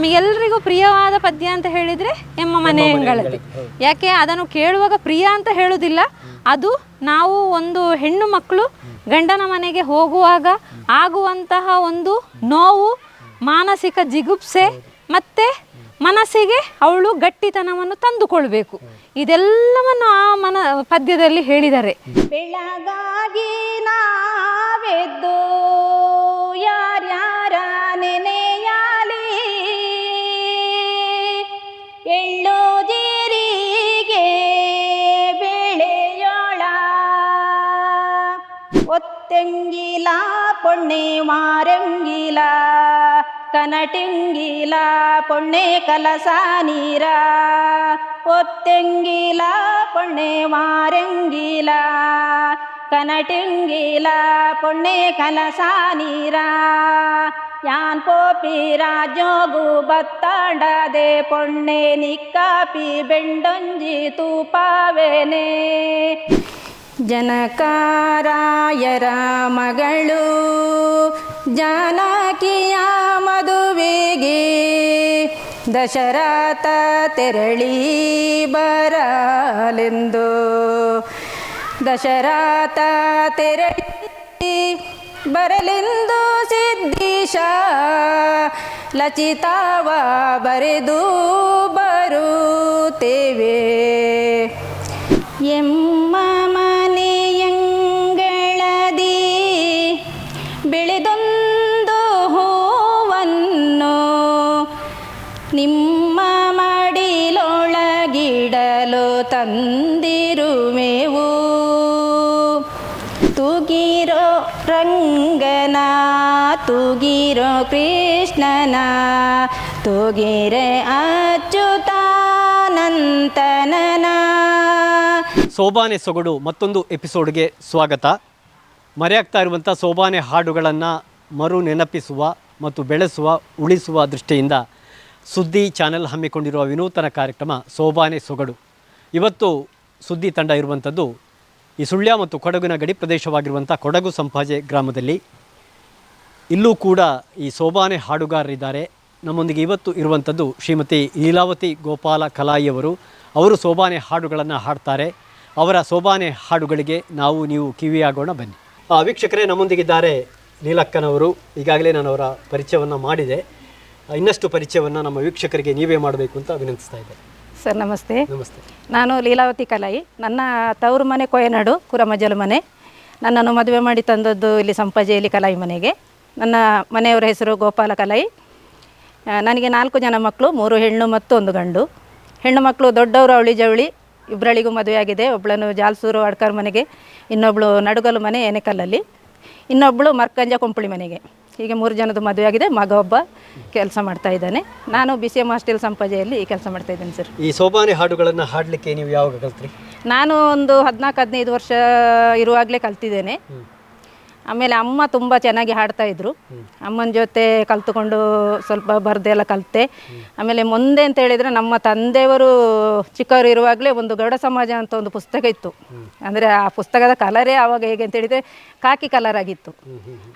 ನಮಗೆಲ್ಲರಿಗೂ ಪ್ರಿಯವಾದ ಪದ್ಯ ಅಂತ ಹೇಳಿದರೆ ಎಮ್ಮ ಮನೆ ಹೆಂಗಳತಿ ಯಾಕೆ ಅದನ್ನು ಕೇಳುವಾಗ ಪ್ರಿಯ ಅಂತ ಹೇಳುವುದಿಲ್ಲ ಅದು ನಾವು ಒಂದು ಹೆಣ್ಣು ಮಕ್ಕಳು ಗಂಡನ ಮನೆಗೆ ಹೋಗುವಾಗ ಆಗುವಂತಹ ಒಂದು ನೋವು ಮಾನಸಿಕ ಜಿಗುಪ್ಸೆ ಮತ್ತು ಮನಸ್ಸಿಗೆ ಅವಳು ಗಟ್ಟಿತನವನ್ನು ತಂದುಕೊಳ್ಬೇಕು. ಇದೆಲ್ಲವನ್ನು ಆ ಮನ ಪದ್ಯದಲ್ಲಿ ಹೇಳಿದ್ದಾರೆ ಬೆಳಗಾಗಿ ನಾವೆದ್ದು ಯಾರ್ಯಾರ ನೆನೆಯಾಲಿ? ಎಳ್ಳು ಜೀರಿಗೆ ಬೆಳೆಯೋಳ ಒತ್ತೆಂಗಿಲ ಪೊಣ್ಣೆ ಮಾರಂಗಿಲ ಕನಟಿಂಗಿಲ ಪೊಣ್ಣೆ ಕಲಸ ನೀರ ಒತ್ತೆಂಗಿಲ ಪೊಣ್ಣೆ ಮಾರಂಗಿಲ ಕನಟಿಂಗಿಲ ಪೊಣ್ಣೆ ಕಲಸ ನೀರ ಯಾನ್ ಪೋಪಿ ರಾಜೋಗು ಬತ್ತಾಂಡದೆ ಪೊಣ್ಣೆ ನಿಕ್ಕಾಪಿ ಬೆಂಡೊಂಜಿ ತೂಪಾವೆನೆ. ಜನಕಾರಾಯರ ಮಗಳು ಜಾನಕಿಯ ಮದುವೆಗೆ ದಶರಥ ತೆರಳಿ ಬರಲೆಂದು. ದಶರಥ ತೆರಳಿ ಬರಲೆಂದು ಸಿದ್ಧೀಶ ಲಚಿತಾವ ಬರೆದು ಬರುತ್ತೇವೆ. ತೂಗಿರೋ ಕೃಷ್ಣನ, ತೂಗಿರೆ ಅಚ್ಯುತಾನಂತನನ ಸೋಬಾನೆ ಸೊಗಡು ಮತ್ತೊಂದು ಎಪಿಸೋಡ್ಗೆ ಸ್ವಾಗತ. ಮರೆಯಾಗ್ತಾ ಇರುವಂಥ ಸೋಬಾನೆ ಹಾಡುಗಳನ್ನು ಮರು ನೆನಪಿಸುವ ಮತ್ತು ಬೆಳೆಸುವ, ಉಳಿಸುವ ದೃಷ್ಟಿಯಿಂದ ಸುದ್ದಿ ಚಾನೆಲ್ ಹಮ್ಮಿಕೊಂಡಿರುವ ವಿನೂತನ ಕಾರ್ಯಕ್ರಮ ಸೋಬಾನೆ ಸೊಗಡು. ಇವತ್ತು ಸುದ್ದಿ ತಂಡ ಇರುವಂಥದ್ದು ಈ ಸುಳ್ಯ ಮತ್ತು ಕೊಡಗಿನ ಗಡಿ ಪ್ರದೇಶವಾಗಿರುವಂಥ ಕೊಡಗು ಸಂಪಾಜೆ ಗ್ರಾಮದಲ್ಲಿ ಇಲ್ಲೂ ಕೂಡ ಈ ಸೋಬಾನೆ ಹಾಡುಗಾರರಿದ್ದಾರೆ. ನಮ್ಮೊಂದಿಗೆ ಇವತ್ತು ಇರುವಂಥದ್ದು ಶ್ರೀಮತಿ ಲೀಲಾವತಿ ಗೋಪಾಲ ಕಲಾಯಿಯವರು. ಅವರು ಸೋಬಾನೆ ಹಾಡುಗಳನ್ನು ಹಾಡ್ತಾರೆ. ಅವರ ಸೋಬಾನೆ ಹಾಡುಗಳಿಗೆ ನಾವು ನೀವು ಕಿವಿಯಾಗೋಣ ಬನ್ನಿ. ಆ, ವೀಕ್ಷಕರೇ ನಮ್ಮೊಂದಿಗಿದ್ದಾರೆ ಲೀಲಕ್ಕನವರು. ಈಗಾಗಲೇ ನಾನು ಅವರ ಪರಿಚಯವನ್ನು ಮಾಡಿದೆ. ಇನ್ನಷ್ಟು ಪರಿಚಯವನ್ನು ನಮ್ಮ ವೀಕ್ಷಕರಿಗೆ ನೀವೇ ಮಾಡಬೇಕು ಅಂತ ವಿನಂತಿಸ್ತಾ ಇದ್ದೇನೆ. ಸರ್ ನಮಸ್ತೆ. ನಮಸ್ತೆ. ನಾನು ಲೀಲಾವತಿ ಕಲಾಯಿ. ನನ್ನ ತವರು ಮನೆ ಕೊಯನಾಡು ಕುರಮಜಲು ಮನೆ. ನನ್ನನ್ನು ಮದುವೆ ಮಾಡಿ ತಂದದ್ದು ಇಲ್ಲಿ ಸಂಪಾಜೆಯಲ್ಲಿ ಕಲಾಯಿ ಮನೆಗೆ. ನನ್ನ ಮನೆಯವರ ಹೆಸರು ಗೋಪಾಲ ಕಲೈ. ನನಗೆ ನಾಲ್ಕು ಜನ ಮಕ್ಕಳು ಮೂರು ಹೆಣ್ಣು ಮತ್ತು ಒಂದು ಗಂಡು. ಹೆಣ್ಣು ಮಕ್ಕಳು ದೊಡ್ಡವರು ಅವಳಿ ಜವಳಿ ಇಬ್ಬರಳಿಗೂ ಮದುವೆ ಆಗಿದೆ ಒಬ್ಬಳನ್ನು ಜಾಲ್ಸೂರು ಅಡ್ಕರ್ ಮನೆಗೆ ಇನ್ನೊಬ್ಬಳು ನಡುಗಲು ಮನೆ ಎನೆಕಲ್ಲಲ್ಲಿ ಇನ್ನೊಬ್ಬಳು ಮರ್ಕಂಜ ಕೊಂಪುಳಿ ಮನೆಗೆ. ಹೀಗೆ ಮೂರು ಜನದ್ದು ಮದುವೆ ಆಗಿದೆ ಮಗ ಒಬ್ಬ ಕೆಲಸ ಮಾಡ್ತಾ ಇದ್ದಾನೆ. ನಾನು ಬಿ ಸಿ ಎಂ ಹಾಸ್ಟೆಲ್ ಈ ಕೆಲಸ ಮಾಡ್ತಾ ಇದ್ದೇನೆ ಸರ್. ಈ ಸೋಬಾನೆ ಹಾಡುಗಳನ್ನು ಹಾಡಲಿಕ್ಕೆ ನೀವು ಯಾವಾಗ ಕಲ್ತ್ರಿ? ನಾನು ಒಂದು ಹದಿನಾಲ್ಕು ಹದಿನೈದು ವರ್ಷ ಇರುವಾಗಲೇ ಕಲ್ತಿದ್ದೇನೆ. ಆಮೇಲೆ ಅಮ್ಮ ತುಂಬ ಚೆನ್ನಾಗಿ ಹಾಡ್ತಾ ಇದ್ರು. ಅಮ್ಮನ ಜೊತೆ ಕಲ್ತುಕೊಂಡು ಸ್ವಲ್ಪ ಬರ್ದೆಲ್ಲ ಕಲಿತೆ. ಆಮೇಲೆ ಮುಂದೆ ಅಂತ ಹೇಳಿದರೆ ನಮ್ಮ ತಂದೆಯವರು ಚಿಕ್ಕವರು ಇರುವಾಗಲೇ ಒಂದು ಗರುಡ ಸಮಾಜ ಅಂತ ಒಂದು ಪುಸ್ತಕ ಇತ್ತು. ಅಂದರೆ ಆ ಪುಸ್ತಕದ ಕಲರೇ ಆವಾಗ ಹೇಗೆ ಅಂತ ಹೇಳಿದರೆ ಕಾಕಿ ಕಲರ್ ಆಗಿತ್ತು.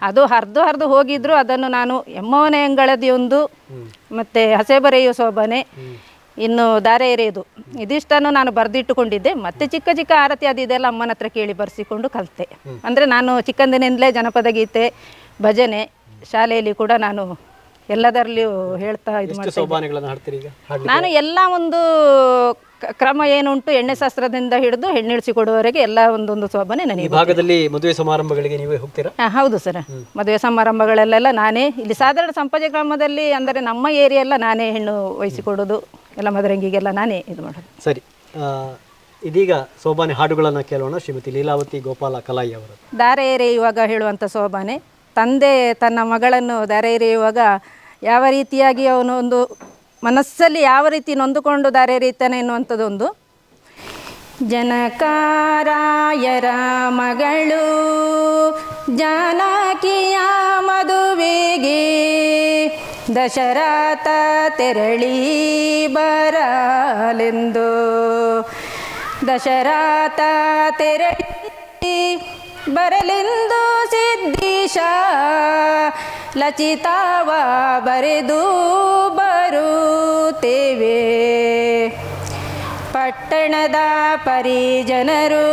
ಅದು ಹರಿದು ಹರಿದು ಹೋಗಿದ್ರು. ಅದನ್ನು ನಾನು ಎಮ್ಮವನೇ ಅಂಗಳದಿ ಒಂದು ಮತ್ತು ಹಸೆಬರೆಯುವ ಸೋಬನೆ ಇನ್ನು ದಾರೆ ಎರೆಯೋದು. ಇದಿಷ್ಟನ್ನು ನಾನು ಬರೆದಿಟ್ಟುಕೊಂಡಿದ್ದೆ. ಮತ್ತೆ ಚಿಕ್ಕ ಚಿಕ್ಕ ಆರತಿ ಅದು ಇದೆಲ್ಲ ಅಮ್ಮನ ಹತ್ರ ಕೇಳಿ ಬರೆಸಿಕೊಂಡು ಕಲಿತೆ. ಅಂದರೆ ನಾನು ಚಿಕ್ಕಂದಿನಿಂದಲೇ ಜನಪದ ಗೀತೆ ಭಜನೆ ಶಾಲೆಯಲ್ಲಿ ಕೂಡ ನಾನು ಎಲ್ಲದರಲ್ಲಿಯೂ ಹೇಳ್ತಾ ಇದು ನಾನು ಎಲ್ಲ ಒಂದು ಕ್ರಮ ಏನುಂಟು ಎಣ್ಣೆ ಶಾಸ್ತ್ರದಿಂದ ಹಿಡಿದು ಹೆಣ್ಣಿಳಿಸಿ ಕೊಡುವವರೆಗೆ ಎಲ್ಲ ಒಂದೊಂದು ಈ ನನಗೆ ಭಾಗದಲ್ಲಿ ಮದುವೆ ಸಮಾರಂಭಗಳಿಗೆ ನೀವೇ ಹೋಗ್ತೀರಾ? ಹಾ, ಹೌದು ಸರ್. ಮದುವೆ ಸಮಾರಂಭಗಳಲ್ಲೆಲ್ಲ ನಾನೇ ಇಲ್ಲಿ ಸಾಧಾರಣ ಸಂಪಾಜೆ ಗ್ರಾಮದಲ್ಲಿ ಅಂದರೆ ನಮ್ಮ ಏರಿಯಾ ಎಲ್ಲ ನಾನೇ ಹೆಣ್ಣು ವಹಿಸಿಕೊಡೋದು ಎಲ್ಲ ಮದರಂಗಿಗೆಲ್ಲ ನಾನೇ ಇದು ಮಾಡೋದು. ಸರಿ. ಇದೀಗ ಸೋಬಾನೆ ಹಾಡುಗಳನ್ನು ಕೇಳೋಣ. ಶ್ರೀಮತಿ ಲೀಲಾವತಿ ಗೋಪಾಲ ಕಲಾಯಿ ಅವರು. ದಾರೆ ಎರೆಯುವಾಗ ಹೇಳುವಂಥ ಸೋಬಾನೆ. ತಂದೆ ತನ್ನ ಮಗಳನ್ನು ದಾರೆ ಎರೆಯುವಾಗ ಯಾವ ರೀತಿಯಾಗಿ ಅವನು ಒಂದು ಮನಸ್ಸಲ್ಲಿ ಯಾವ ರೀತಿ ನೊಂದುಕೊಂಡು ದಾರೆ ರೀತಾನೆ ಎನ್ನುವಂಥದ್ದೊಂದು. ಜನಕಾರಾಯರ ಮಗಳು ಜಾನಕಿಯ ಮದುವೆಗೆ ದಶರಥ ತೆರಳಿ ಬರಲೆಂದು. ದಶರಥ ತೆರಳಿ ಬರಲೆಂದು ಸಿದ್ಧೀಶ ಲಚಿತಾವ ಬರೆದು ಬರುತ್ತೇವೆ. ಪಟ್ಟಣದ ಪರಿಜನರು,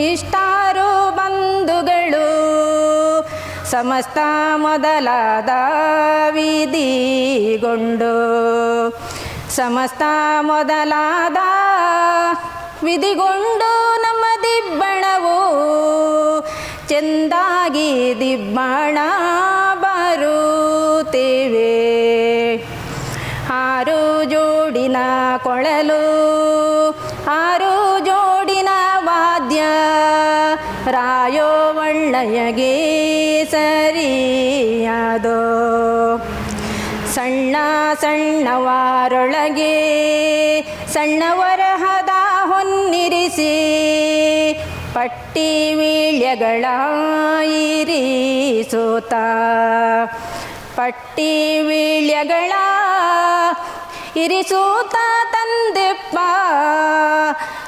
ಇಷ್ಟಾರು ಬಂಧುಗಳು, ಸಮಸ್ತ ಮೊದಲಾದ ವಿಧಿಗೊಂಡು, ಸಮಸ್ತ ಮೊದಲಾದ ವಿಧಿಗೊಂಡು ನಮ್ಮ ದಿಬ್ಬಣವು ಚೆಂದಾಗಿ ದಿಬ್ಬಣ ಬರುತ್ತೇವೆ ಜೋಡಿನ ಕೊಳಲು ಆರು ಜೋಡಿನ ವಾದ್ಯ. ರಾಯೋ ಒಳ್ಳೆಯಗೆ ಸರಿಯಾದೋ. ಸಣ್ಣ ಸಣ್ಣವಾರೊಳಗೆ ಸಣ್ಣವರಹದ ಹೊನ್ನಿರಿಸಿ ಪಟ್ಟಿ ವೀಳ್ಯಗಳ ಇರಿಸೋತ. ಪಟ್ಟಿ ವೀಳ್ಯಗಳ ಇರಿಸೂತ ತಂದೆಪ್ಪ,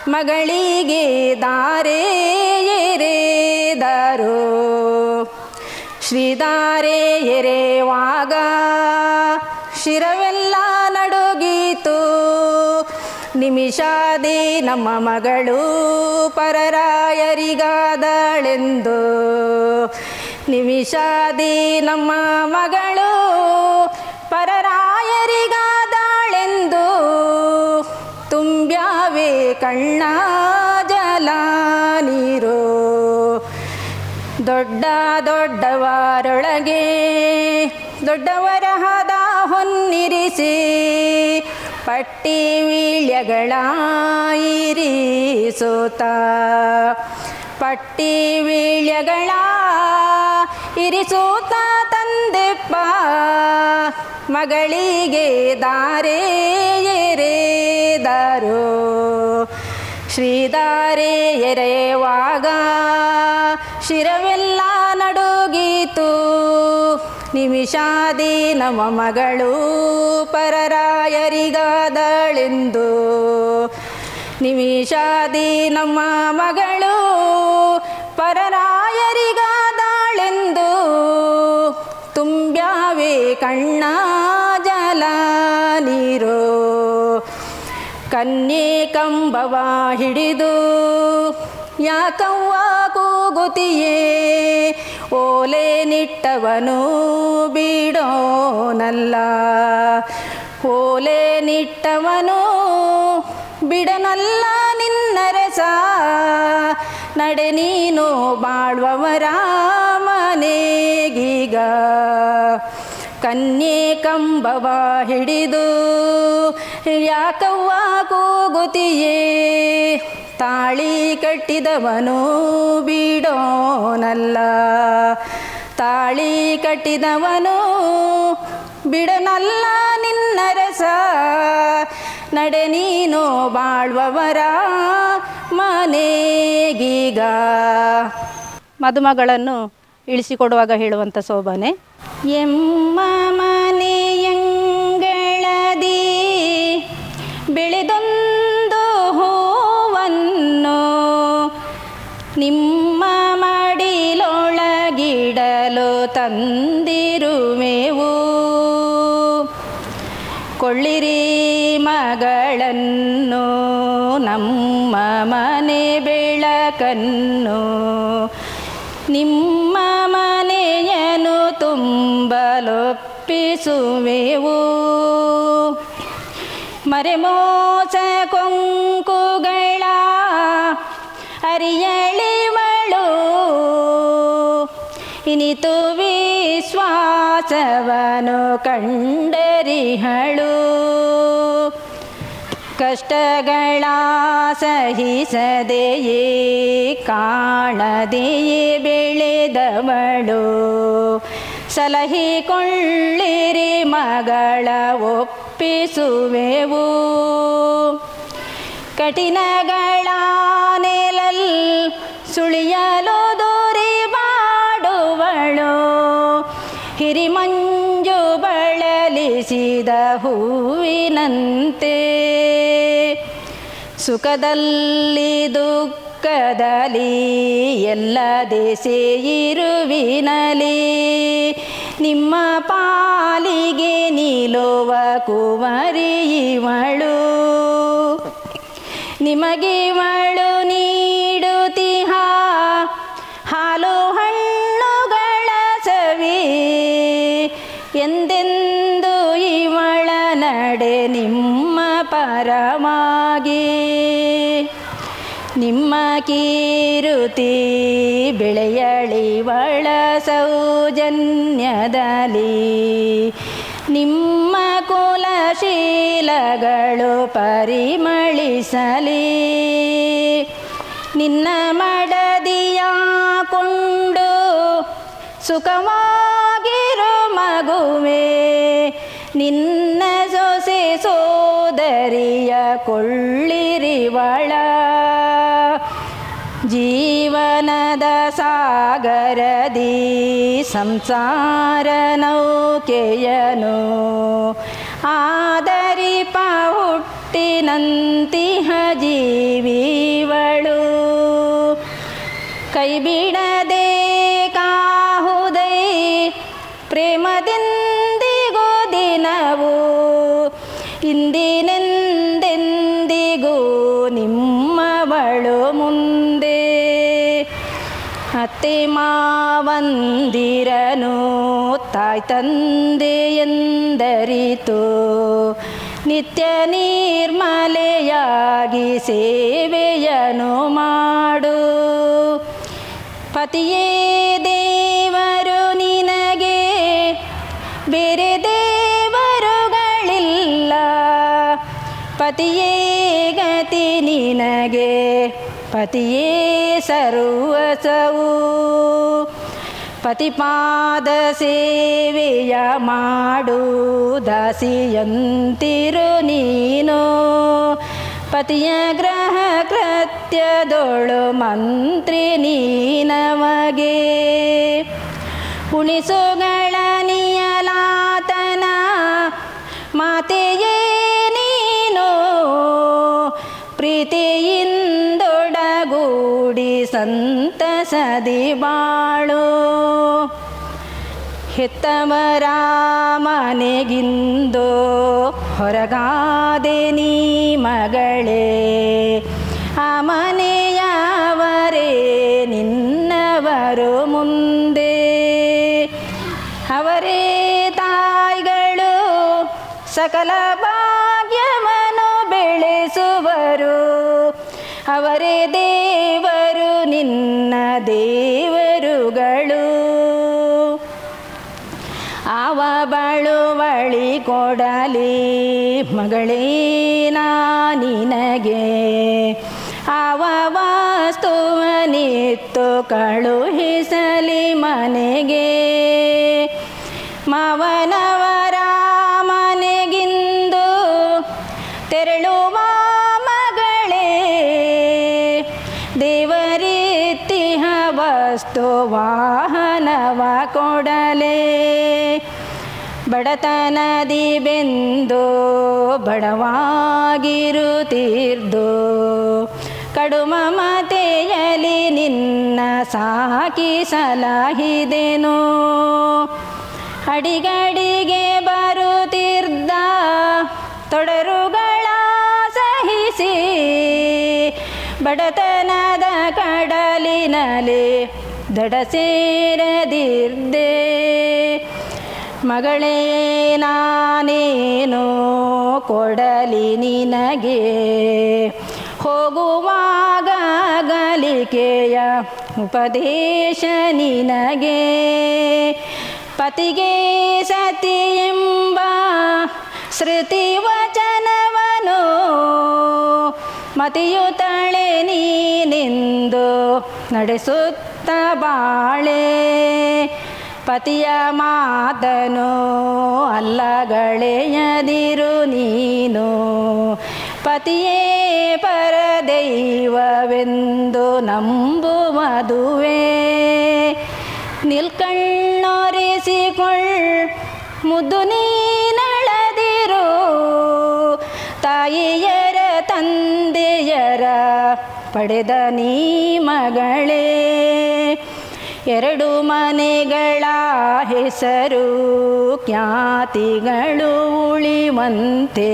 ಮಗಳಿಗೆ ದಾರೆ ಎರೆದರು. ಶ್ರೀದಾರೆ ಎರೆವಾಗ ಶಿರವೆಲ್ಲ ನಡುಗೀತು. ನಿಮಿಷಾದಿ ನಮ್ಮ ಮಗಳು ಪರರಾಯರಿಗಾದಳೆಂದು. ನಿಮಿಷಾದಿ ನಮ್ಮ ಮಗಳು ಕಣ್ಣ ಜಲ ನೀರು ದೊಡ್ಡ ದೊಡ್ಡವರೊಳಗೆ ದೊಡ್ಡವರ ಹದ ಹೊನ್ನಿರಿಸಿ, ಪಟ್ಟಿ ವೀಳ್ಯಗಳ ಇರಿಸೋತ ಪಟ್ಟಿ ವೀಳ್ಯಗಳ ಇರಿಸೋತ ತಂದೆಪ್ಪ ಮಗಳಿಗೆ ದಾರೆ ದಾರೋ ಶ್ರೀದಾರೆ ಎರೆಯುವಾಗ ಶಿರವೆಲ್ಲ ನಡುಗೀತು. ನಿಮಿಷಾದಿ ನಮ್ಮ ಮಗಳು ಪರರಾಯರಿಗಾದಳೆಂದು. ನಿಮಿಷಾದಿ ನಮ್ಮ ಮಗಳು ಪರರಾಯರಿಗಾದಳೆಂದು ಕಣ್ಣ ಜಲ ನೀರು ಕನ್ಯೆ ಕಂಬವ ಹಿಡಿದು ಯಾಕವ್ವ ಕೂಗುತಿಯೇ? ಓಲೆ ನಿಟ್ಟವನು ಬಿಡೋನಲ್ಲ. ಓಲೆ ನಿಟ್ಟವನು ಬಿಡನಲ್ಲ ನಿನ್ನರಸ. ನಡೆ ನೀನು ಬಾಳ್ವವರ ಮನೆಗೀಗ. ಕನ್ಯೆ ಕಂಬವ ಹಿಡಿದು ಯಾಕವ್ವ ಕೂಗುತಿಯೇ? ತಾಳಿ ಕಟ್ಟಿದವನು ಬಿಡೋನಲ್ಲ. ತಾಳಿ ಕಟ್ಟಿದವನು ಬಿಡನಲ್ಲ ನಿನ್ನರಸ ನಡೆ ನೀನು ಬಾಳ್ವವರ ಮನೆಗೀಗ. ಮದುಮಗಳನ್ನು ಇಳಿಸಿಕೊಡುವಾಗ ಹೇಳುವಂಥ ಶೋಭನೆ ಎಮ್ಮ ಮನೆಯಂಗಳದಿ ಬೆಳೆದೊಂದು ಹೂವನ್ನು ನಿಮ್ಮ ಮಡಿಲೊಳಗಿಡಲು ತಂದಿರುವೆವು. ಕೊಳ್ಳಿರಿ ಮಗಳನ್ನು, ನಮ್ಮ ಮನೆ ಬೆಳಕನ್ನು ನಿಮ್ಮ ಮನೆಯನ್ನು ತುಂಬಲೊಪ್ಪಿಸುವೆವು. ಮರೆಮೋಸ ಕೊಂಕುಗಳ ಅರಿಯಳಿವಳು. ಇನಿತು ವಿಶ್ವಾಸವನು ಕಂಡರಿಹಳು. ಕಷ್ಟಗಳ ಸಹಿಸದೆಯೇ ಕಾಣದೆಯೇ ಬೆಳೆದವಳು. ಸಲಹಿಕೊಳ್ಳಿರಿ ಮಗಳ ಒಪ್ಪಿಸುವೆವು. ಕಠಿಣಗಳ ನೆಲಲ್ ಸುಳಿಯಲು ದೂರಿ ಬಾಡುವಳು. ಹಿರಿಮಂಜು ಬಳಲಿಸಿದ ಹೂವಿನಂತೆ ಸುಖದಲ್ಲಿ, ದುಃಖದಲ್ಲಿ, ಎಲ್ಲ ದೇಶ ಇರುವಿನಲಿ. ನಿಮ್ಮ ಪಾಲಿಗೆ ನಿಲ್ಲುವ ಕುಮಾರಿ ಇವಳು. ಮಳು ನೀಡುತ್ತಿಹ ಹಾಲು ಹಣ್ಣುಗಳ ಸವಿ. ಎಂದೆಂದು ನಡೆ ನಿಮ್ಮ ಪರವಾಗಿ ನಿಮ್ಮ ಕೀರುತಿ ಬೆಳೆಯಳಿವಳ ಸೌಜನ್ಯದಲ್ಲಿ. ನಿಮ್ಮ ಕುಲಶೀಲಗಳು ಪರಿಮಳಿಸಲಿ. ನಿನ್ನ ಮಡದಿಯ ಕೊಂಡು ಸುಖವಾಗಿರು ಮಗುವೆ. ನಿನ್ನ ಸೋದರಿಯ ಕೊಳ್ಳಿರಿವಳ ಜೀವನದ ಸಾಗರದಿ ಸಂಸಾರ ನೌಕೆಯನು. ಆದರಿ ಹುಟ್ಟಿನಂತಿಹ ಜೀವಿವಳು. ಕೈಬಿಡದೆ ಕಾಹುದೈ ಪ್ರೇಮದಿಂದಿಗೂ ಇಂದಿನೆಂದೆಂದಿಗೂ ನಿಮ್ಮವಳು ಮುಂದೆ. ಅತ್ತೆ ಮಾವಂದಿರನು ತಾಯ್ ತಂದೆ ಎಂದರಿತು. ನಿತ್ಯ ನಿರ್ಮಲೆಯಾಗಿ ಸೇವೆಯನು ಮಾಡು. ಪತಿಯೇ ಪತಿಯೇ ಗತಿ ನಿನಗೆ, ಪತಿಯೇ ಸರ್ವಸವು. ಪತಿಪಾದ ಸೇವೆಯ ಮಾಡು ದಾಸಿಯಂತಿರು ನೀನು. ಪತಿಯ ಗ್ರಹ ಕೃತ್ಯದೊಳು ಮಂತ್ರಿ ನೀನವಗೆ. ಉಣಿಸುಗಳ ನಿಯಲಾತನ ಸಂತಸದಿ ಬಾಳು ಹೆತ್ತವರ ಮನೆಗಿಂದು ಹೊರಗಾದೆ ನೀ ಮಗಳೇ. ಆ ಮನೆಯವರೇ ನಿನ್ನವರು ಮುಂದೆ ದೇವರುಗಳು. ಅವ ಬಳುವಳಿ ಕೊಡಲಿ ಮಗಳೇ ನಿನಗೆ. ಅವ ವಾಸ್ತುವನಿತ್ತು ಕಳುಹಿಸಲಿ ಮನೆಗೆ. ಮಾವನವರ ವಾಹನವ ಕೊಡಲೆ. ಬಡತನದಿ ಬೆಂದು ಬಡವಾಗಿರುತ್ತೀರ್ದು. ಕಡು ಮಮತೆಯಲಿ ನಿನ್ನ ಸಾಕಿ ಸಲಹಿದೆನು. ಅಡಿಗಡಿಗೆ ದಡ ಸೇರದಿರ್ದೆ ಮಗಳೇ, ನಾನೇನು ಕೊಡಲಿ ನಿನಗೆ. ಹೋಗುವಾಗ ಗಲಿಕೆಯ ಉಪದೇಶ ನಿನಗೆ. ಪತಿಗೆ ಸತಿ ಎಂಬ ಶ್ರುತಿ ವಚನವನು. ಮತಿಯುತಳೆ ನೀನೆಂದು ನಡೆಸುತ್ತ ಬಾಳೆ ಪತಿಯ ಮಾತನು ಅಲ್ಲಗಳೆಯದಿರು ನೀನು. ಪತಿಯೇ ಪರದೈವವೆಂದು ನಂಬುವುದುವೆ ನಿಲ್ಕಣ್ಣೊರೆಸಿಕೊಳ್ಳ್ ಮುದ್ದು ನೀನಳದಿರು ತಾಯಿಯರ ತಂದೆಯರ ಪಡೆದ ನೀ ಮಗಳೇ. ಎರಡು ಮನೆಗಳ ಹೆಸರು ಖ್ಯಾತಿಗಳು ಉಳಿವಂತೆ.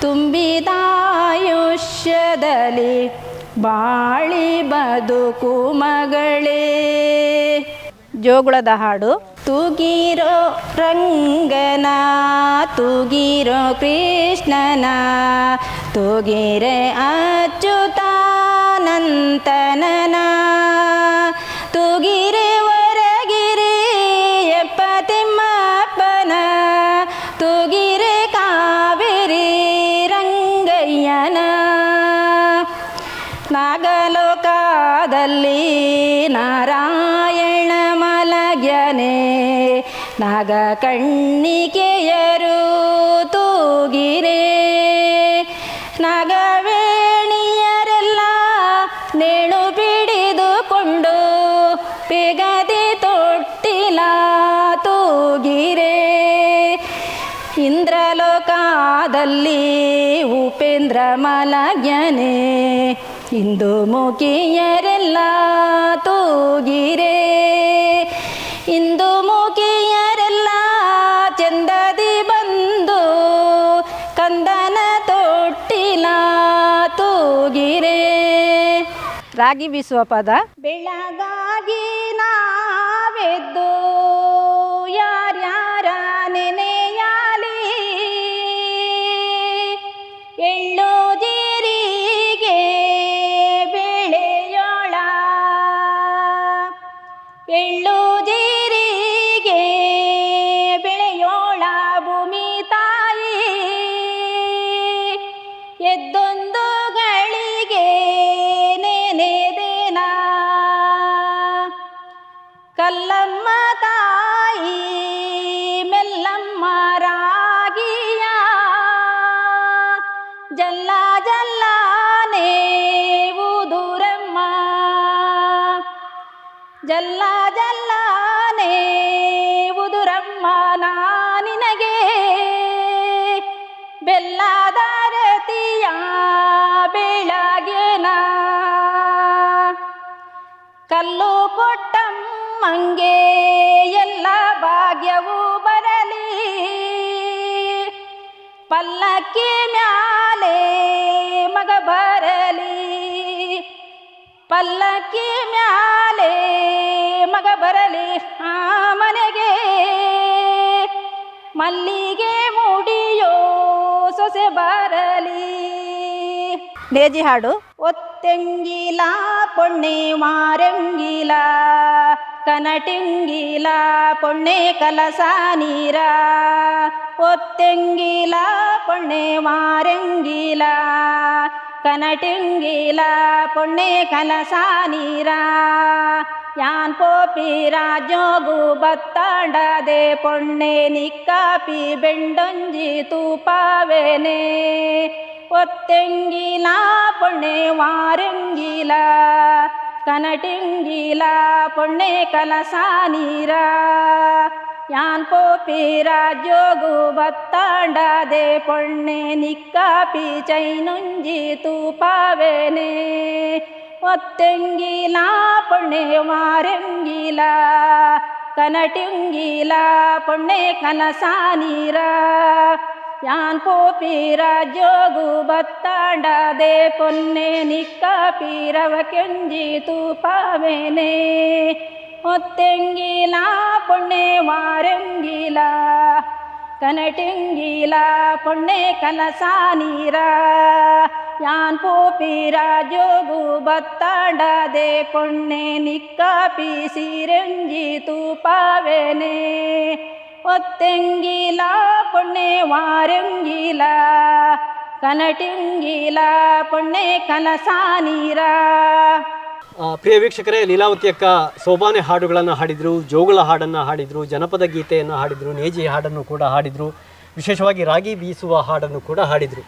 ತುಂಬಿದಾಯುಷ್ಯದಲ್ಲಿ ಬಾಳಿ ಬದುಕು ಮಗಳೇ. ಜೋಗುಳದ ಹಾಡು. ತೂಗಿರೋ ರಂಗನ, ತೂಗಿರೋ ಕೃಷ್ಣನ, ತೂಗಿರೆ ಅಚ್ಯುತಾನಂತನನ ತೂಗಿರೆ ವರಗಿರಿ ಎಪ್ಪತಿಮ್ಮಪ್ಪನ ತೂಗಿರೆ ಕಾವೇರಿ ರಂಗಯ್ಯನ. ನಾಗಲೋಕದಲ್ಲಿ ನಾರಾಯಣ ಮಲಗ್ಯನೇ ನಾಗ ಕಣ್ಣಿಕೆಯರು ಉಪೇಂದ್ರ ಮಲಗ್ಯನೆ ಇಂದು ಮುಖಿಯರೆಲ್ಲ ತೂಗಿರೆ. ಇಂದು ಮುಖಿಯರೆಲ್ಲ ಚಂದದಿ ಬಂದು ಕಂದನ ತೊಟ್ಟಿಲ ತೂಗಿರೆ. ರಾಗಿ ಬೀಸುವ ಪದ? ಬೆಳಗಾಗಿ ನಾವೆದ್ದು, ಯಾರ್ಯಾರ ಜಲ್ಲ ಜಲ್ಲಾನೇ ಉದುರಮ್ಮ ನಾನಿನಗೆ ಬೆಲ್ಲದಾರತಿಯ ಬೆಳಗೆನ. ಕಲ್ಲು ಕೊಟ್ಟಮ್ಮಂಗೆ ಎಲ್ಲ ಭಾಗ್ಯವು ಬರಲಿ. ಪಲ್ಲಕ್ಕಿ ಮ್ಯಾಲೆ ಮಗ ಬರಲಿ. ಪಲ್ಲಕ್ಕಿ ಮ್ಯಾಲೆ ಬರಲಿ. ನೇಜಿ ಹಾಡು. ಒತ್ತೆಂಗಿಲ ಪೊಣ್ಣೆ ಮಾರಂಗಿಲ, ಕನಟಿಂಗಿಲ ಪೊಣ್ಣೆ ಕಲಸ ನೀರ. ಒತ್ತೆಂಗಿಲ ಪೊಣ್ಣೆ ಮಾರಂಗಿಲ, ಕನಟಿಂಗಿಲ ಪೊಣ್ಣೆ ಕಲಸ ನೀರ. ಯಾನ್ ಪೋಪಿರ ಜೋಗು ಬತ್ತಾಡದೆ ಪೊಣ್ಣೆ ನಿಕ್ಕಾಪಿ ಬೆಂಡೊಂಜಿ ತೂಪಾವೆನೆ ಒತ್ತೆಂಗಿಲ ಪೊಣ್ಣೆ ವಾರಂಗಿಲ ಕನಟಿಂಗಿಲ ಪೊಣ್ಣೆ ಕಲಸ ನೀರ ಯಾನ್ ಪೋಪಿರ ಜೋಗು ಬತ್ತಾಡದೆ ಪೊಣ್ಣೆ ನಿಕ್ಕಾಪಿ ಚೈನುಂಜಿ ತೂಪಾವೆನೆ ಪೊಣ್ಣೆ ಮಾರಂಗಿಲ, ಕನಟಿಂಗಿಲ, ಪೊಣ್ಣೆ ಕಲಸ ನೀರ. ಯಾನ್ ಪೋಪೀರ ಜೋಗು ಬತ್ತಾಂಡದೆ, ಪೊನ್ನೆ ನಿಕ್ಕ ಪೀರವ ಕೆಂಜಿ ತೂಪವೇನೆ ಒತ್ತೆಂಗಿಲ ಪೊಣ್ಣೆ ಮಾರಂಗಿಲ, ಕನಟೆಂಗಿಲ, ಪೊಣ್ಣೆ ಕಲಸ ಯಾನ್ ಪೋಪಿರ ಜೋಗು ಬತ್ತಾಡದೆ ಪೊಣ್ಣೆ ನಿಕ್ಕ ಸಿರಂಜಿ ತೂಪಾವೆನೆ. ಒತ್ತೆಂಗಿಲ, ಪೊಣ್ಣೆ ವಾರಂಗಿಲ, ಕನಟಿಂಗಿಲ, ಪೊಣ್ಣೆ ಕನಸಾನೀರ. ಪ್ರಿಯ ವೀಕ್ಷಕರೇ ಲೀಲಾವತಿ ಅಕ್ಕ ಸೋಬಾನೆ ಹಾಡುಗಳನ್ನು ಹಾಡಿದರು, ಜೋಗುಳ ಹಾಡನ್ನು ಹಾಡಿದರು, ಜನಪದ ಗೀತೆಯನ್ನು ಹಾಡಿದರು, ನೇಜಿ ಹಾಡನ್ನು ಕೂಡ ಹಾಡಿದರು, ವಿಶೇಷವಾಗಿ ರಾಗಿ ಬೀಸುವ ಹಾಡನ್ನು ಕೂಡ ಹಾಡಿದರು.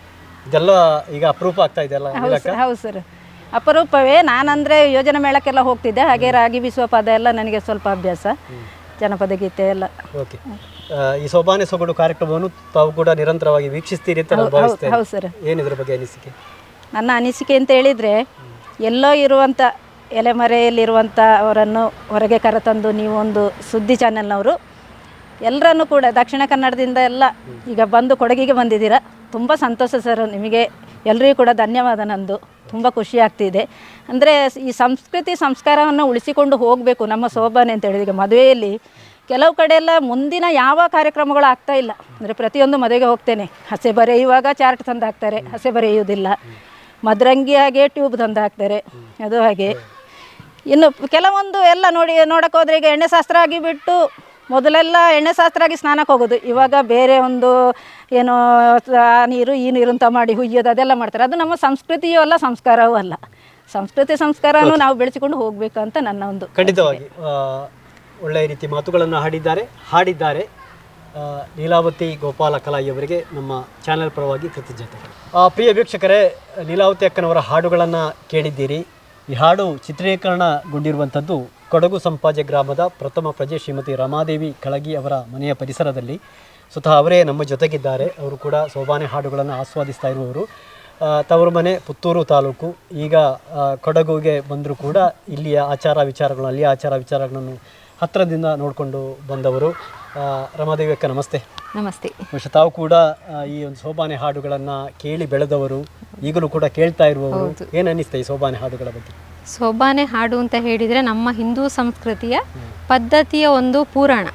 ಇದೆಲ್ಲ ಈಗ ಅಪರೂಪ ಆಗ್ತಾ ಇದೆ ಅಲ್ಲ ಹೌದು ಸರ್ ಹೌದು ಸರ್. ಅಪರೂಪವೇ ನಾನಂದರೆ ಯೋಜನೆ ಮೇಳಕ್ಕೆಲ್ಲ ಹೋಗ್ತಿದ್ದೆ ಹಾಗೆ ರಾಗಿ ಬೀಸುವ ಪದ ಎಲ್ಲ ನನಗೆ ಸ್ವಲ್ಪ ಅಭ್ಯಾಸ ಜನಪದ ಗೀತೆ ಎಲ್ಲ. ಓಕೆ. ಈ ಸೋಬಾನೆ ಸೊಗಡು ಕಾರ್ಯಕ್ರಮವನ್ನು ತಾವು ಕೂಡ ನಿರಂತರವಾಗಿ ವೀಕ್ಷಿಸ್ತೀರಿ ಅಂತ ನಾನು ಭಾವಿಸ್ತೇನೆ. ಹೌದು ಸರ್. ಏನಿದ್ರ ಬಗ್ಗೆ ಅನಿಸಿಕೆ? ನನ್ನ ಅನಿಸಿಕೆ ಅಂತ ಹೇಳಿದರೆ ಎಲ್ಲೋ ಇರುವಂಥ ಎಲೆಮರೆಯಲ್ಲಿರುವಂಥ ಅವರನ್ನು ಹೊರಗೆ ಕರೆತಂದು ನೀವೊಂದು ಒಂದು ಸುದ್ದಿ ಚಾನೆಲ್ನವರು ಎಲ್ಲರನ್ನೂ ಕೂಡ, ದಕ್ಷಿಣ ಕನ್ನಡದಿಂದ ಎಲ್ಲ ಈಗ ಬಂದು ಕೊಡಗಿಗೆ ಬಂದಿದ್ದೀರಾ. ತುಂಬ ಸಂತೋಷ ಸರ್ ನಿಮಗೆ ಎಲ್ಲರಿಗೂ ಕೂಡ ಧನ್ಯವಾದ ನಂದು. ತುಂಬ ಖುಷಿ ಆಗ್ತಿದೆ. ಅಂದರೆ ಈ ಸಂಸ್ಕೃತಿ ಸಂಸ್ಕಾರವನ್ನು ಉಳಿಸಿಕೊಂಡು ಹೋಗಬೇಕು ನಮ್ಮ ಸೋಬಾನೆ ಅಂತ ಹೇಳಿದ ಈಗ ಮದುವೆಯಲ್ಲಿ ಕೆಲವು ಕಡೆ ಎಲ್ಲ ಮುಂದಿನ ಯಾವ ಕಾರ್ಯಕ್ರಮಗಳು ಆಗ್ತಾ ಇಲ್ಲ. ಅಂದರೆ ಪ್ರತಿಯೊಂದು ಮದುವೆಗೆ ಹೋಗ್ತೇನೆ. ಹಸೆ ಬರೆಯುವಾಗ ಚಾರ್ಟ್ ತಂದು ಹಾಕ್ತಾರೆ ಹಸೆ ಬರೆಯುವುದಿಲ್ಲ. ಮದ್ರಂಗಿ ಹಾಗೆ ಟ್ಯೂಬ್ ತಂದು ಹಾಕ್ತಾರೆ ಅದು ಹಾಗೆ. ಇನ್ನು ಕೆಲವೊಂದು ಎಲ್ಲ ನೋಡಿ, ನೋಡೋಕ್ಕೋದ್ರೆ ಈಗ ಎಣ್ಣೆ ಶಾಸ್ತ್ರ ಆಗಿ ಬಿಟ್ಟು ಮೊದಲೆಲ್ಲ ಎಣ್ಣೆ ಶಾಸ್ತ್ರಾಗಿ ಸ್ನಾನಕ್ಕೆ ಹೋಗೋದು. ಇವಾಗ ಬೇರೆ ಒಂದು ಏನು, ಆ, ನೀರು, ಈ ನೀರು ಅಂತ ಮಾಡಿ ಹುಯ್ಯೋದು, ಅದೆಲ್ಲ ಮಾಡ್ತಾರೆ. ಅದು ನಮ್ಮ ಸಂಸ್ಕೃತಿಯೂ ಅಲ್ಲ, ಸಂಸ್ಕಾರವೂ ಅಲ್ಲ. ಸಂಸ್ಕೃತಿ ಸಂಸ್ಕಾರನೂ ನಾವು ಬೆಳೆಸಿಕೊಂಡು ಹೋಗಬೇಕು ಅಂತ ನನ್ನ ಒಂದು ಖಂಡಿತವಾಗಿ ಒಳ್ಳೆಯ ರೀತಿ ಮಾತುಗಳನ್ನು ಹಾಡಿದ್ದಾರೆ ಹಾಡಿದ್ದಾರೆ. ಲೀಲಾವತಿ ಗೋಪಾಲ ಕಲಾಯಿಯವರಿಗೆ ನಮ್ಮ ಚಾನೆಲ್ ಪರವಾಗಿ ಕೃತಜ್ಞತೆ ಪ್ರಿಯ ವೀಕ್ಷಕರೇ, ಲೀಲಾವತಿ ಅಕ್ಕನವರ ಹಾಡುಗಳನ್ನು ಕೇಳಿದ್ದೀರಿ. ಈ ಹಾಡು ಚಿತ್ರೀಕರಣಗೊಂಡಿರುವಂಥದ್ದು ಕೊಡಗು ಸಂಪಾಜೆ ಗ್ರಾಮದ ಪ್ರಥಮ ಪ್ರಜೆ ಶ್ರೀಮತಿ ರಮಾದೇವಿ ಕಳಗಿ ಅವರ ಮನೆಯ ಪರಿಸರದಲ್ಲಿ ಸ್ವತಃ ಅವರೇ ನಮ್ಮ ಜೊತೆಗಿದ್ದಾರೆ. ಅವರು ಕೂಡ ಸೋಬಾನೆ ಹಾಡುಗಳನ್ನು ಆಸ್ವಾದಿಸ್ತಾ ಇರುವವರು. ತವರು ಮನೆ ಪುತ್ತೂರು ತಾಲೂಕು. ಈಗ ಕೊಡಗುಗೆ ಬಂದರೂ ಕೂಡ ಇಲ್ಲಿಯ ಆಚಾರ ವಿಚಾರಗಳು ಅಲ್ಲಿಯ ಆಚಾರ ವಿಚಾರಗಳನ್ನು ಹತ್ತಿರದಿಂದ ನೋಡಿಕೊಂಡು ಬಂದವರು. ರಮಾದೇವಿ ಅಕ್ಕ ನಮಸ್ತೆ. ನಮಸ್ತೆ. ಬಹುಶಃ ತಾವು ಕೂಡ ಈ ಒಂದು ಸೋಬಾನೆ ಹಾಡುಗಳನ್ನು ಕೇಳಿ ಬೆಳೆದವರು ಈಗಲೂ ಕೂಡ ಕೇಳ್ತಾ ಇರುವವರು. ಏನು ಅನ್ನಿಸ್ತಾ ಈ ಸೋಬಾನೆ ಹಾಡುಗಳ ಬಗ್ಗೆ? ಸೋಬಾನೆ ಹಾಡು ಅಂತ ಹೇಳಿದರೆ ನಮ್ಮ ಹಿಂದೂ ಸಂಸ್ಕೃತಿಯ ಪದ್ಧತಿಯ ಒಂದು ಪುರಾಣ.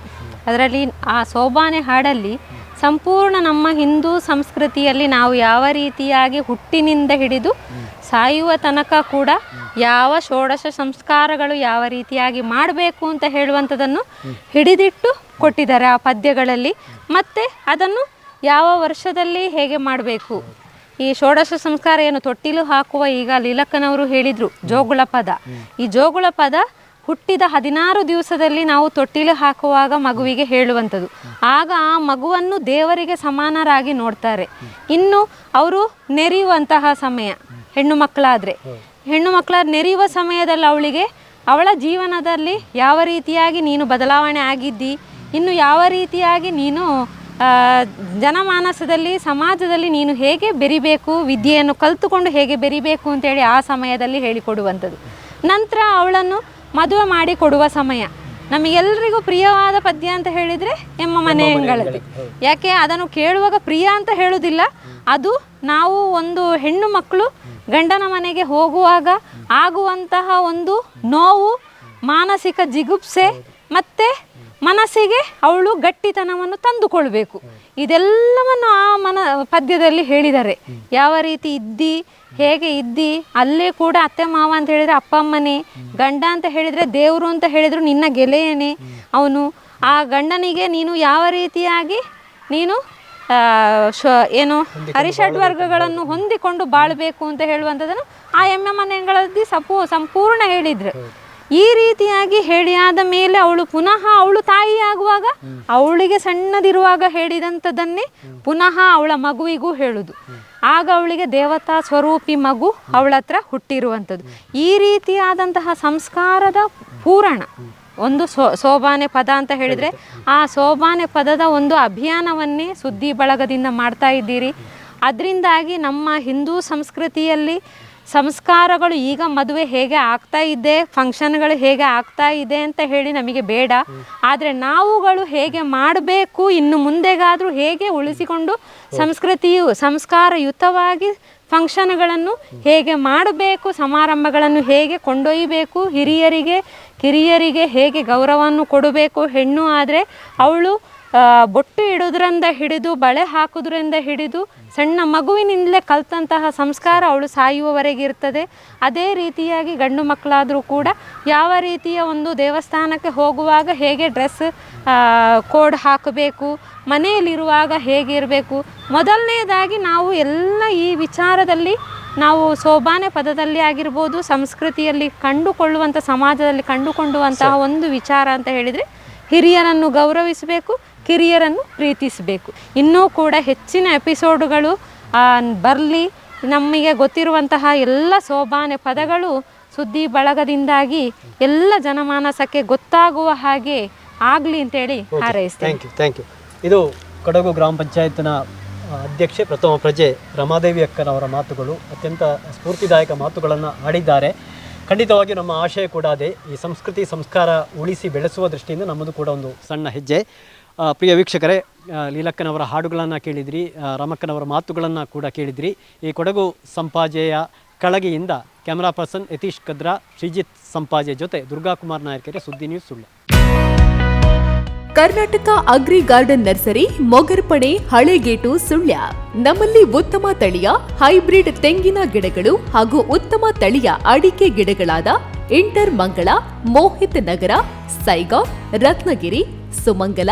ಅದರಲ್ಲಿ ಆ ಸೋಬಾನೆ ಹಾಡಲ್ಲಿ ಸಂಪೂರ್ಣ ನಮ್ಮ ಹಿಂದೂ ಸಂಸ್ಕೃತಿಯಲ್ಲಿ ನಾವು ಯಾವ ರೀತಿಯಾಗಿ ಹುಟ್ಟಿನಿಂದ ಹಿಡಿದು ಸಾಯುವ ತನಕ ಕೂಡ ಯಾವ ಷೋಡಶ ಸಂಸ್ಕಾರಗಳು ಯಾವ ರೀತಿಯಾಗಿ ಮಾಡಬೇಕು ಅಂತ ಹೇಳುವಂಥದ್ದನ್ನು ಹಿಡಿದಿಟ್ಟು ಕೊಟ್ಟಿದ್ದಾರೆ ಆ ಪದ್ಯಗಳಲ್ಲಿ. ಮತ್ತು ಅದನ್ನು ಯಾವ ವರ್ಷದಲ್ಲಿ ಹೇಗೆ ಮಾಡಬೇಕು? ಈ ಷೋಡಶ ಸಂಸ್ಕಾರ ಏನು ತೊಟ್ಟಿಲು ಹಾಕುವ ಈಗ ಲೀಲಕ್ಕನವರು ಹೇಳಿದ್ರು ಜೋಗುಳ ಪದ. ಈ ಜೋಗುಳ ಪದ ಹುಟ್ಟಿದ ಹದಿನಾರು ದಿವಸದಲ್ಲಿ ನಾವು ತೊಟ್ಟಿಲು ಹಾಕುವಾಗ ಮಗುವಿಗೆ ಹೇಳುವಂಥದ್ದು. ಆಗ ಆ ಮಗುವನ್ನು ದೇವರಿಗೆ ಸಮಾನರಾಗಿ ನೋಡ್ತಾರೆ. ಇನ್ನು ಅವರು ನೆರೆಯುವಂತಹ ಸಮಯ, ಹೆಣ್ಣು ಮಕ್ಕಳಾದರೆ. ಹೆಣ್ಣು ಮಕ್ಕಳ ನೆರೆಯುವ ಸಮಯದಲ್ಲಿ ಅವಳಿಗೆ, ಅವಳ ಜೀವನದಲ್ಲಿ ಯಾವ ರೀತಿಯಾಗಿ ನೀನು ಬದಲಾವಣೆ ಆಗಿದ್ದಿ, ಇನ್ನು ಯಾವ ರೀತಿಯಾಗಿ ನೀನು ಜನಮಾನಸದಲ್ಲಿ ಸಮಾಜದಲ್ಲಿ ನೀನು ಹೇಗೆ ಬೆರಿಬೇಕು ವಿದ್ಯೆಯನ್ನು ಕಲಿತುಕೊಂಡು ಹೇಗೆ ಬೆರಿಬೇಕು ಅಂತೇಳಿ ಆ ಸಮಯದಲ್ಲಿ ಹೇಳಿಕೊಡುವಂಥದ್ದು. ನಂತರ ಅವಳನ್ನು ಮದುವೆ ಮಾಡಿ ಕೊಡುವ ಸಮಯ. ನಮಗೆಲ್ಲರಿಗೂ ಪ್ರಿಯವಾದ ಪದ್ಯ ಅಂತ ಹೇಳಿದರೆ ಎಮ್ಮ ಮನೆ ಹೆಂಗಳತಿ ಯಾಕೆ ಅದನ್ನು ಕೇಳುವಾಗ ಪ್ರಿಯ ಅಂತ ಹೇಳುವುದಿಲ್ಲ. ಅದು ನಾವು ಒಂದು ಹೆಣ್ಣು ಮಕ್ಕಳು ಗಂಡನ ಮನೆಗೆ ಹೋಗುವಾಗ ಆಗುವಂತಹ ಒಂದು ನೋವು ಮಾನಸಿಕ ಜಿಗುಪ್ಸೆ ಮತ್ತು ಮನಸ್ಸಿಗೆ ಅವಳು ಗಟ್ಟಿತನವನ್ನು ತಂದುಕೊಳ್ಬೇಕು. ಇದೆಲ್ಲವನ್ನು ಆ ಮನ ಪದ್ಯದಲ್ಲಿ ಹೇಳಿದ್ದಾರೆ. ಯಾವ ರೀತಿ ಇದ್ದಿ ಹೇಗೆ ಇದ್ದಿ ಅಲ್ಲೇ ಕೂಡ ಅತ್ತೆ ಮಾವ ಅಂತ ಹೇಳಿದ್ರೆ ಅಪ್ಪ ಅಮ್ಮನೇ ಗಂಡ ಅಂತ ಹೇಳಿದ್ರೆ ದೇವರು ಅಂತ ಹೇಳಿದ್ರು ನಿನ್ನ ಗೆಳೆಯನೇ. ಅವನು ಆ ಗಂಡನಿಗೆ ನೀನು ಯಾವ ರೀತಿಯಾಗಿ ನೀನು ಶ- ಏನು ಹರಿಷಡ್ ವರ್ಗಗಳನ್ನು ಹೊಂದಿಕೊಂಡು ಬಾಳಬೇಕು ಅಂತ ಹೇಳುವಂಥದ್ದನ್ನು ಆ ಎಮ್ಮೆ ಮನೆಗಳಲ್ಲಿ ಸಪೂ ಸಂಪೂರ್ಣ ಹೇಳಿದ್ರು. ಈ ರೀತಿಯಾಗಿ ಹೇಳಿ ಆದ ಮೇಲೆ ಅವಳು ಪುನಃ ಅವಳು ತಾಯಿಯಾಗುವಾಗ ಅವಳಿಗೆ ಸಣ್ಣದಿರುವಾಗ ಹೇಳಿದಂಥದ್ದನ್ನೇ ಪುನಃ ಅವಳ ಮಗುವಿಗೂ ಹೇಳುದು. ಆಗ ಅವಳಿಗೆ ದೇವತಾ ಸ್ವರೂಪಿ ಮಗು ಅವಳ ಹತ್ರ ಹುಟ್ಟಿರುವಂಥದ್ದು. ಈ ರೀತಿಯಾದಂತಹ ಸಂಸ್ಕಾರದ ಪೂರಣ. ಒಂದು ಸೋ, ಸೋಬಾನೆ ಪದ ಅಂತ ಹೇಳಿದರೆ ಆ ಸೋಬಾನೆ ಪದದ ಒಂದು ಅಭಿಯಾನವನ್ನೇ ಸುದ್ದಿ ಬಳಗದಿಂದ ಮಾಡ್ತಾ ಇದ್ದೀರಿ. ಅದರಿಂದಾಗಿ ನಮ್ಮ ಹಿಂದೂ ಸಂಸ್ಕೃತಿಯಲ್ಲಿ ಸಂಸ್ಕಾರಗಳು ಈಗ ಮದುವೆ ಹೇಗೆ ಆಗ್ತಾ ಇದೆ ಫಂಕ್ಷನ್ಗಳು ಹೇಗೆ ಆಗ್ತಾ ಇದೆ ಅಂತ ಹೇಳಿ ನಮಗೆ ಬೇಡ. ಆದರೆ ನಾವುಗಳು ಹೇಗೆ ಮಾಡಬೇಕು, ಇನ್ನು ಮುಂದೆಗಾದರೂ ಹೇಗೆ ಉಳಿಸಿಕೊಂಡು ಸಂಸ್ಕೃತಿಯು ಸಂಸ್ಕಾರಯುತವಾಗಿ ಫಂಕ್ಷನ್ಗಳನ್ನು ಹೇಗೆ ಮಾಡಬೇಕು, ಸಮಾರಂಭಗಳನ್ನು ಹೇಗೆ ಕೊಂಡೊಯ್ಯಬೇಕು ಹಿರಿಯರಿಗೆ, ಕಿರಿಯರಿಗೆ ಹೇಗೆ ಗೌರವವನ್ನು ಕೊಡಬೇಕು, ಹೆಣ್ಣು ಆದರೆ ಅವಳು ಬೊಟ್ಟು ಇಡೋದ್ರಿಂದ ಹಿಡಿದು ಬಳೆ ಹಾಕೋದ್ರಿಂದ ಹಿಡಿದು ಸಣ್ಣ ಮಗುವಿನಿಂದಲೇ ಕಲ್ತಂತಹ ಸಂಸ್ಕಾರ ಅವಳು ಸಾಯುವವರೆಗೆ ಇರ್ತದೆ. ಅದೇ ರೀತಿಯಾಗಿ ಗಂಡು ಮಕ್ಕಳಾದರೂ ಕೂಡ ಯಾವ ರೀತಿಯ ಒಂದು ದೇವಸ್ಥಾನಕ್ಕೆ ಹೋಗುವಾಗ ಹೇಗೆ ಡ್ರೆಸ್ ಕೋಡ್ ಹಾಕಬೇಕು ಮನೆಯಲ್ಲಿರುವಾಗ ಹೇಗಿರಬೇಕು ಮೊದಲನೇದಾಗಿ ನಾವು ಎಲ್ಲ ಈ ವಿಚಾರದಲ್ಲಿ ನಾವು ಸೋಬಾನೆ ಪದದಲ್ಲಿ ಆಗಿರ್ಬೋದು ಸಂಸ್ಕೃತಿಯಲ್ಲಿ ಕಂಡುಕೊಳ್ಳುವಂಥ ಸಮಾಜದಲ್ಲಿ ಕಂಡುಕೊಳ್ಳುವಂತಹ ಒಂದು ವಿಚಾರ ಅಂತ ಹೇಳಿದರೆ ಹಿರಿಯರನ್ನು ಗೌರವಿಸಬೇಕು ಕಿರಿಯರನ್ನು ಪ್ರೀತಿಸಬೇಕು. ಇನ್ನೂ ಕೂಡ ಹೆಚ್ಚಿನ ಎಪಿಸೋಡುಗಳು ಬರಲಿ ನಮಗೆ ಗೊತ್ತಿರುವಂತಹ ಎಲ್ಲ ಸೋಬಾನೆ ಪದಗಳು ಸುದ್ದಿ ಬಳಗದಿಂದಾಗಿ ಎಲ್ಲ ಜನಮಾನಸಕ್ಕೆ ಗೊತ್ತಾಗುವ ಹಾಗೆ ಆಗಲಿ ಅಂತೇಳಿ ಹಾರೈಸ್ತೇನೆ. ಥ್ಯಾಂಕ್ ಯು ಥ್ಯಾಂಕ್ ಯು ಇದು ಕೊಡಗು ಗ್ರಾಮ ಪಂಚಾಯತ್ನ ಅಧ್ಯಕ್ಷೆ ಪ್ರಥಮ ಪ್ರಜೆ ರಮಾದೇವಿ ಅಕ್ಕನವರ ಮಾತುಗಳು ಅತ್ಯಂತ ಸ್ಫೂರ್ತಿದಾಯಕ ಮಾತುಗಳನ್ನು ಆಡಿದ್ದಾರೆ. ಖಂಡಿತವಾಗಿ ನಮ್ಮ ಆಶಯ ಕೂಡ ಅದೇ. ಈ ಸಂಸ್ಕೃತಿ ಸಂಸ್ಕಾರ ಉಳಿಸಿ ಬೆಳೆಸುವ ದೃಷ್ಟಿಯಿಂದ ನಮ್ಮದು ಕೂಡ ಒಂದು ಸಣ್ಣ ಹೆಜ್ಜೆ. ಪ್ರಿಯ ವೀಕ್ಷಕರೇ ಲೀಲಕ್ಕನವರ ಹಾಡುಗಳನ್ನು ಕೇಳಿದ್ರಿ ರಮಕ್ಕನವರ ರಾಮಕ್ಕನವರ ಮಾತುಗಳನ್ನು ಕೂಡ ಕೇಳಿದ್ರಿ. ಈ ಕೊಡಗು ಸಂಪಾಜೆಯ ಕಳಗೆಯಿಂದ ಕ್ಯಾಮರಾ ಪರ್ಸನ್ ಯತೀಶ್ ಕದ್ರಾ, ಶ್ರೀಜಿತ್ ಸಂಪಾಜೆ ಜೊತೆ ದುರ್ಗಾಕುಮಾರ್ ನಾಯಕರಿಗೆ ಸುದ್ದಿ ನ್ಯೂಸ್ ಸುಳ್ಳು. Karnataka agri garden nursery Mogarpane Halegate, Sullia. ನಮ್ಮಲ್ಲಿ ಉತ್ತಮ ತಳಿಯ, ಹೈಬ್ರಿಡ್ ತೆಂಗಿನ ಗಿಡಗಳು ಹಾಗೂ ಉತ್ತಮ ತಳಿಯ ಅಡಿಕೆ ಗಿಡಗಳಾದ ಇಂಟರ್ ಮಂಗಳ, ಮೋಹಿತ್ ನಗರ, ಸೈಗಾ, ರತ್ನಗಿರಿ, ಸುಮಂಗಲ